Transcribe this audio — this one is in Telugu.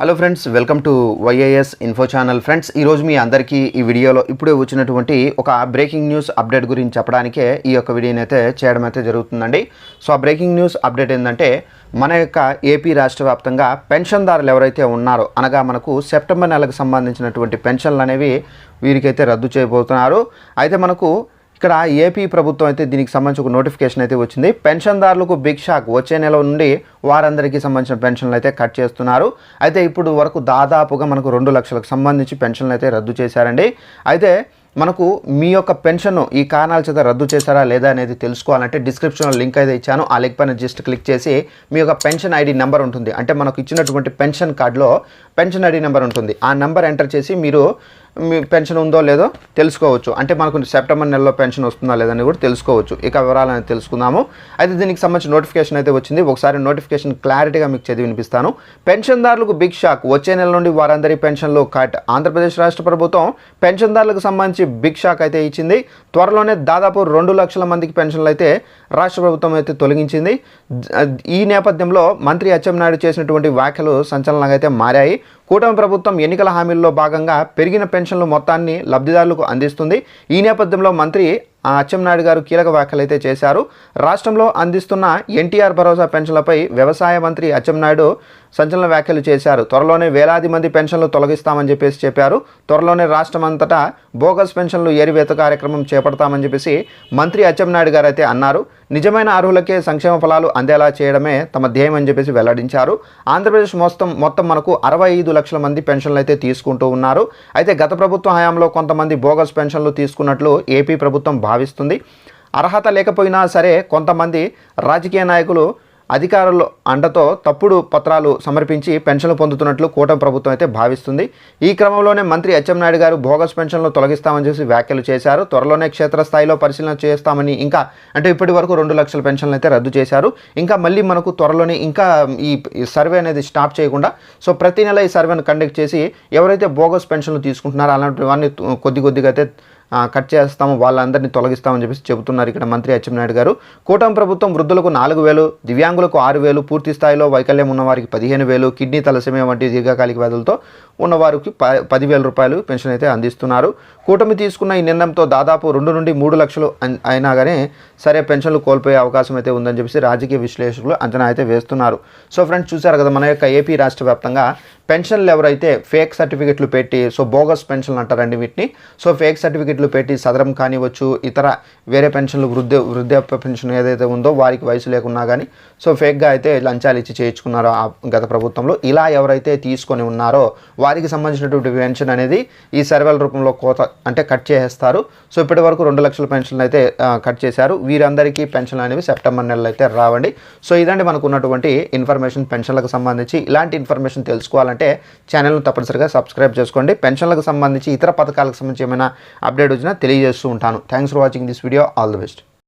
Hello friends welcome to YAS info channel friends ఈరోజు మీ అందరికీ ఈ వీడియోలో ఇప్పుడే వచ్చినటువంటి ఒక బ్రేకింగ్ న్యూస్ అప్డేట్ గురించి చెప్పడానికే ఈ యొక్క వీడియోని అయితే చేయడం అయితే జరుగుతుందండి. సో ఆ బ్రేకింగ్ న్యూస్ అప్డేట్ ఏంటంటే మన యొక్క ఏపీ రాష్ట్ర వ్యాప్తంగా పెన్షన్దారులు ఎవరైతే ఉన్నారో అనగా మనకు సెప్టెంబర్ నెలకు సంబంధించినటువంటి పెన్షన్లు అనేవి వీరికైతే రద్దు చేయబోతున్నారు. అయితే మనకు ఇక్కడ ఏపీ ప్రభుత్వం అయితే దీనికి సంబంధించి ఒక నోటిఫికేషన్ అయితే వచ్చింది. పెన్షన్దారులకు బిగ్ షాక్ వచ్చే నెల నుండి వారందరికీ సంబంధించిన పెన్షన్లు అయితే కట్ చేస్తున్నారు. అయితే ఇప్పుడు వరకు దాదాపుగా మనకు రెండు లక్షలకు సంబంధించి పెన్షన్లు అయితే రద్దు చేశారండి. అయితే మనకు మీ యొక్క పెన్షన్ ఈ కారణాల చేత రద్దు చేశారా లేదా అనేది తెలుసుకోవాలంటే డిస్క్రిప్షన్లో లింక్ అయితే ఇచ్చాను. ఆ లింక్ పైన జస్ట్ క్లిక్ చేసి మీ యొక్క పెన్షన్ ఐడి నెంబర్ ఉంటుంది. అంటే మనకు ఇచ్చినటువంటి పెన్షన్ కార్డులో పెన్షన్ ఐడి నెంబర్ ఉంటుంది. ఆ నెంబర్ ఎంటర్ చేసి మీరు పెన్షన్ ఉందో లేదో తెలుసుకోవచ్చు. అంటే మనకు సెప్టెంబర్ నెలలో పెన్షన్ వస్తుందా లేదని కూడా తెలుసుకోవచ్చు. ఇక వివరాలను తెలుసుకుందాము. అయితే దీనికి సంబంధించిన నోటిఫికేషన్ అయితే వచ్చింది. ఒకసారి నోటిఫికేషన్ క్లారిటీగా మీకు చదివి వినిపిస్తాను. పెన్షన్దారులకు బిగ్ షాక్. వచ్చే నెల నుండి వారందరి పెన్షన్లు కట్. ఆంధ్రప్రదేశ్ రాష్ట్ర ప్రభుత్వం పెన్షన్దారులకు సంబంధించి బిగ్ షాక్ అయితే ఇచ్చింది. త్వరలోనే దాదాపు రెండు లక్షల మందికి పెన్షన్లు అయితే రాష్ట్ర ప్రభుత్వం అయితే తొలగించింది. ఈ నేపథ్యంలో మంత్రి అచ్చెన్నాయుడు చేసినటువంటి వ్యాఖ్యలు సంచలనంగా అయితే మారాయి. కూటమి ప్రభుత్వం ఎన్నికల హామీల్లో భాగంగా పెరిగిన పెన్షన్లు మొత్తాన్ని లబ్ధిదారులకు అందిస్తుంది. ఈ నేపథ్యంలో మంత్రి అచ్చెంనాయుడు గారు కీలక వ్యాఖ్యలు అయితే చేశారు. రాష్ట్రంలో అందిస్తున్న ఎన్టీఆర్ భరోసా పెన్షన్లపై వ్యవసాయ మంత్రి అచ్చెంనాయుడు సంచలన వ్యాఖ్యలు చేశారు. త్వరలోనే వేలాది మంది పెన్షన్లు తొలగిస్తామని చెప్పేసి చెప్పారు. త్వరలోనే రాష్ట్రం అంతటా బోగస్ పెన్షన్లు ఏరివేత కార్యక్రమం చేపడతామని చెప్పేసి మంత్రి అచ్చెంనాయుడు గారు అయితే అన్నారు. నిజమైన అర్హులకే సంక్షేమ ఫలాలు అందేలా చేయడమే తమ ధ్యేయం అని చెప్పేసి వెల్లడించారు. ఆంధ్రప్రదేశ్ మొత్తం మొత్తం మనకు అరవై ఐదు లక్షల మంది పెన్షన్లు అయితే తీసుకుంటూ ఉన్నారు. అయితే గత ప్రభుత్వ హయాంలో కొంతమంది బోగస్ పెన్షన్లు తీసుకున్నట్లు ఏపీ ప్రభుత్వం భావిస్తుంది. అర్హత లేకపోయినా సరే కొంతమంది రాజకీయ నాయకులు అధికారుల అండతో తప్పుడు పత్రాలు సమర్పించి పెన్షన్లు పొందుతున్నట్లు కూటమి ప్రభుత్వం అయితే భావిస్తుంది. ఈ క్రమంలోనే మంత్రి నాయుడు గారు బోగస్ పెన్షన్లు తొలగిస్తామని చూసి వ్యాఖ్యలు చేశారు. త్వరలోనే క్షేత్రస్థాయిలో పరిశీలన చేస్తామని ఇంకా అంటే ఇప్పటి వరకు రెండు లక్షల పెన్షన్లు అయితే రద్దు చేశారు. ఇంకా మళ్ళీ మనకు త్వరలోనే ఇంకా ఈ సర్వే అనేది స్టాప్ చేయకుండా సో ప్రతి నెల ఈ సర్వేను కండక్ట్ చేసి ఎవరైతే బోగస్ పెన్షన్లు తీసుకుంటున్నారో అలాంటి వారిని కొద్ది కొద్దిగా అయితే కట్ చేస్తాము వాళ్ళందరినీ తొలగిస్తామని చెప్పేసి చెబుతున్నారు ఇక్కడ మంత్రి అచ్చెన్నాయుడు గారు. కూటమి ప్రభుత్వం వృద్ధులకు నాలుగు వేలు దివ్యాంగులకు ఆరు వేలు పూర్తి స్థాయిలో వైకల్యం ఉన్న వారికి పదిహేను వేలు కిడ్నీ తలసమే వంటి దీర్ఘకాలిక వ్యాధులతో ఉన్నవారికి ప పదివేల రూపాయలు పెన్షన్ అయితే అందిస్తున్నారు. కూటమి తీసుకున్న ఈ నిర్ణయంతో దాదాపు రెండు నుండి మూడు లక్షలు అయినా కానీ సరే పెన్షన్లు కోల్పోయే అవకాశం అయితే ఉందని చెప్పేసి రాజకీయ విశ్లేషకులు అంచనా అయితే వేస్తున్నారు. సో ఫ్రెండ్స్ చూసారు కదా మన యొక్క ఏపీ రాష్ట్ర వ్యాప్తంగా పెన్షన్లు ఎవరైతే ఫేక్ సర్టిఫికెట్లు పెట్టి సో బోగస్ పెన్షన్లు అంటారండి వీటిని. సో ఫేక్ సర్టిఫికెట్లు పెట్టి సదరం కానివ్వచ్చు ఇతర వేరే పెన్షన్లు వృద్ధ వృద్ధాప్య పెన్షన్ ఏదైతే ఉందో వారికి వయసు లేకున్నా కానీ సో ఫేక్గా అయితే లంచాలు ఇచ్చి చేయించుకున్నారో గత ప్రభుత్వంలో. ఇలా ఎవరైతే తీసుకొని ఉన్నారో వారికి సంబంధించినటువంటి పెన్షన్ అనేది ఈ సర్వేల రూపంలో కోత అంటే కట్ చేసేస్తారు. సో ఇప్పటి వరకు రెండు లక్షల పెన్షన్లు అయితే కట్ చేశారు. వీరందరికీ పెన్షన్లు అనేవి సెప్టెంబర్ నెలలో అయితే రావండి. సో ఇదండి మనకు ఉన్నటువంటి ఇన్ఫర్మేషన్ పెన్షన్లకు సంబంధించి. ఇలాంటి ఇన్ఫర్మేషన్ తెలుసుకోవాలంటే ఛానల్ను తప్పనిసరిగా సబ్స్క్రైబ్ చేసుకోండి. పెన్షన్లకు సంబంధించి ఇతర పథకాలకు సంబంధించి ఏమైనా అప్డేట్ వచ్చినా తెలియజేస్తూ ఉంటాను. Thanks for watching this video all the best